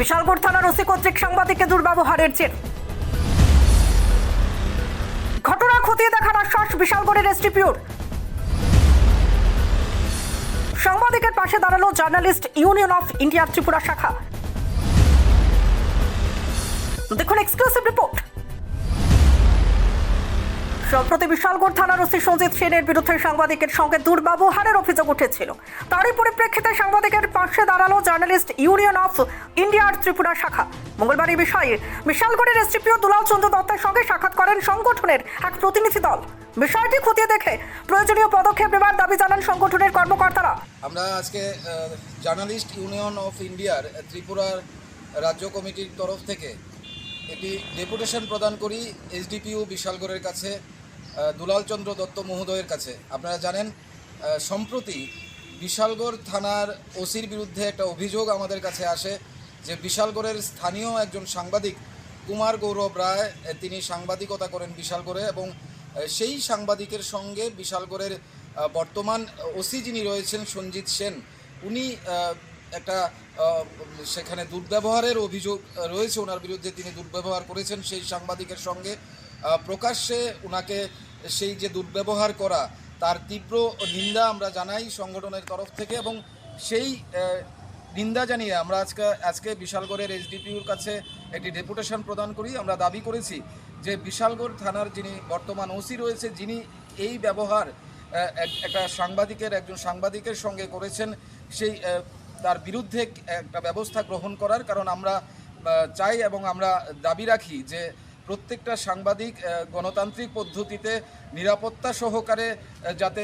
বিশালগড় থানার ওসি কর্তৃক সাংবাদিককে দুর্ব্যবহারের জের। ঘটনা খতিয়ে দেখার আশ্বাস বিশালগড়ের এসটিপিওর সাংবাদিকের পাশে দাঁড়াল জার্নালিস্ট ইউনিয়ন অফ ইন্ডিয়ার ত্রিপুরা শাখা। দেখুন এক্সক্লুসিভ রিপোর্ট। সম্প্রতি বিশালগড় থানার ওসি সঞ্জিত সেনের বিরুদ্ধে সাংবাদিকের সঙ্গে দুর্ব্যবহারের অভিযোগ উঠেছিল। তারই পরিপ্রেক্ষিতে সাংবাদিকের পাশে দাঁড়াল জার্নালিস্ট ইউনিয়ন অফ ইন্ডিয়ার ত্রিপুরা শাখা। মঙ্গলবার এই বিষয়ে বিশালগড়ের এসডিপিও দুলাল চন্দ্র দত্তের সঙ্গে সাক্ষাৎ করেন সংগঠনের এক প্রতিনিধি দল। বিষয়টি খতিয়ে দেখে প্রয়োজনীয় পদক্ষেপ নেবার দাবি জানান সংগঠনের কর্মকর্তারা। আমরা আজকে জার্নালিস্ট ইউনিয়ন অফ ইন্ডিয়ার ত্রিপুরার রাজ্য কমিটির তরফ থেকে একটি ডেপুটেশন প্রদান করি এসডিপিউ বিশালগড়ের কাছে দুলালচন্দ্র দত্ত মহোদয়ের কাছে। আপনারা জানেন সম্প্রতি বিশালগড় থানার ওসির বিরুদ্ধে একটা অভিযোগ আমাদের কাছে আসে যে বিশালগড়ের স্থানীয় একজন সাংবাদিক, কুমার গৌরব রায় তিনি সাংবাদিকতা করেন বিশালগড়ে এবং সেই সাংবাদিকের সঙ্গে বিশালগড়ের বর্তমান ওসি যিনি রয়েছেন সঞ্জিত সেন, উনি একটা সেখানে দুর্ব্যবহারের অভিযোগ রয়েছে, ওনার বিরুদ্ধে তিনি দুর্ব্যবহার করেছেন, সেই সাংবাদিকের সঙ্গে প্রকাশ্যে ওনাকে সেই যে দুর্ব্যবহার করা, তার তীব্র নিন্দা আমরা জানাই সংগঠনের তরফ থেকে এবং সেই নিন্দা জানিয়ে আমরা আজকে আজকে বিশালগড়ের এসডিপিউর কাছে একটি ডেপুটেশন প্রদান করি। আমরা দাবি করেছি যে বিশালগড় থানার যিনি বর্তমান ওসি রয়েছে, যিনি এই ব্যবহার একটা সাংবাদিকের, একজন সাংবাদিকের সঙ্গে করেছেন, সেই তার বিরুদ্ধে একটা ব্যবস্থা গ্রহণ করার কারণ আমরা চাই এবং আমরা দাবি রাখি যে প্রত্যেকটা সাংবাদিক গণতান্ত্রিক পদ্ধতিতে নিরাপত্তা সহকারে যাতে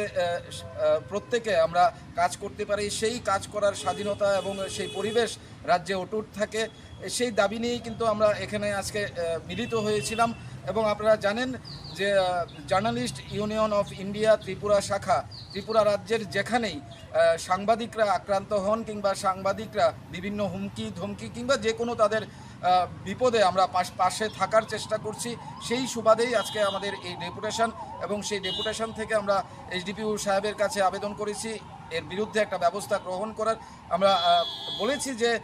প্রত্যেকে আমরা কাজ করতে পারি, সেই কাজ করার স্বাধীনতা এবং সেই পরিবেশ রাজ্যে অটুট থাকে। সেই দাবি নিয়েই কিন্তু আমরা এখানে আজকে মিলিত হয়েছিলাম। এবং আপনারা জানেন যে journalist union of India Tripura শাখা, ত্রিপুরা রাজ্যের যেখানেই সাংবাদিকরা আক্রান্ত হন কিংবা সাংবাদিকরা বিভিন্ন হুমকি, ধমকি কিংবা যে কোনো তাদের বিপদে আমরা পাশ- থাকার চেষ্টা করছি, সেই সুবাদেই আজকে আমাদের এই ডেপুটেশন এবং সেই ডেপুটেশন থেকে আমরা এইচডিপিউ সাহেবের কাছে আবেদন করেছি। এর বিরুদ্ধে একটা ব্যবস্থা গ্রহণ করার আমরা বলেছি যে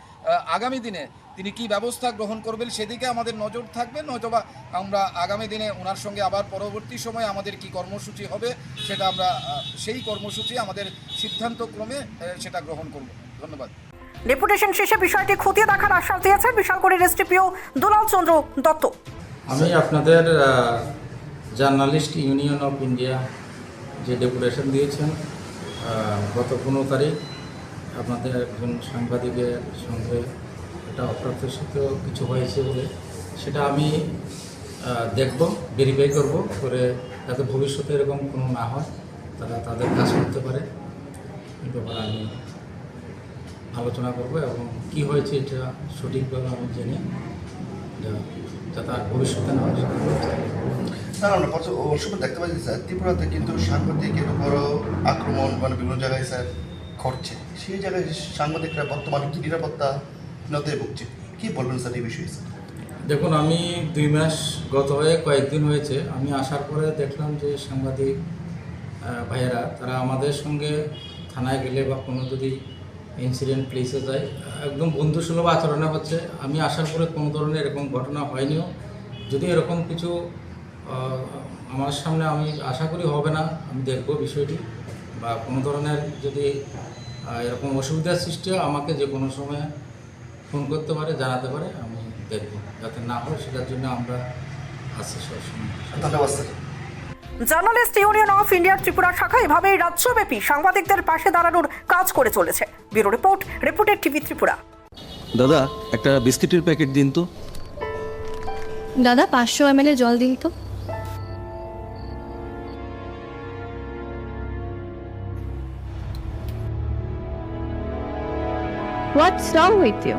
আগামী দিনে তিনি কি ব্যবস্থা গ্রহণ করবেন সেদিকে আমাদের নজর থাকবে। নয়তোবা আমরা আগামী দিনে ওনার সঙ্গে আবার পরবর্তী সময়ে আমাদের কি কর্মসূচি হবে সেটা আমরা সেই কর্মসূচি আমাদের সিদ্ধান্তক্রমে সেটা গ্রহণ করব। ধন্যবাদ। ডেপুটেশন শেষে বিষয়টি খতিয়ে দেখার আশ্বাস দিয়েছেন বিশালগড়ের এসডিপিও দুলাল চন্দ্র দত্ত। আমি আপনাদের জার্নালিস্ট ইউনিয়ন অফ ইন্ডিয়া যে ডেপুটেশন দিয়েছেন গত পনেরো তারিখ আপনাদের একজন সাংবাদিকের সঙ্গে একটা অপ্রত্যাশিত কিছু হয়েছে বলে সেটা আমি দেখব ভেরিফাই করব করে যাতে ভবিষ্যতে এরকম কোনো না হয় তারা তাদের কাজ করতে পারে। এই ব্যাপারে আমি আলোচনা করব এবং কি হয়েছে এটা সঠিকভাবে আমি জেনে যাতে আর ভবিষ্যতে না হয়। ওর সময় দেখতে পাচ্ছি, স্যার। ত্রিপুরাতে কিন্তু সাংবাদিক সাংবাদিকের উপরও আক্রমণ মানে বিভিন্ন জায়গায়, স্যার, ঘটছে। সেই জায়গায় সাংবাদিকরা বর্তমানে কি নিরাপত্তা নতে ভুগছে কি বলবেন স্যার এই বিষয়ে দেখুন, আমি দুই মাস গত হয়ে কয়েকদিন হয়েছে। আমি আসার পরে দেখলাম যে সাংবাদিক ভাইয়েরা, তারা আমাদের সঙ্গে থানায় গেলে বা কোনো যদি ইনসিডেন্ট প্লেসে যায়, একদম বন্ধুসুলভ আচরণে হচ্ছে। আমি আসার পরে কোনো ধরনের এরকম ঘটনা হয়নিও। যদি এরকম কিছু আমার সামনে আমি আশা করি হবে না, আমি দেখব বিষয়টি। বা কোনো ধরনের যদি এরকম অসুবিধার সৃষ্টি আমাকে যে কোনো সময় ফোন করতে পারে জানাতে পারে আমি দেখব। যাতে না হয় সেটার জন্য আমরা আছি সবসময়। ধন্যবাদ স্যার। জার্নালিস্ট ইউনিয়ন অফ ইন্ডিয়ার ত্রিপুরা শাখা এভাবেই রাজ্যব্যাপী সাংবাদিকদের পাশে দাঁড়ানোর কাজ করে চলেছে। ব্যুরো রিপোর্ট রিপোর্টের টিভি ত্রিপুরা। দাদা একটা বিস্কিটের প্যাকেট দিন তো। দাদা পাঁচশো এম জল দিন তো। হোয়াটস রং উইথ ইউ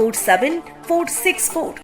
47464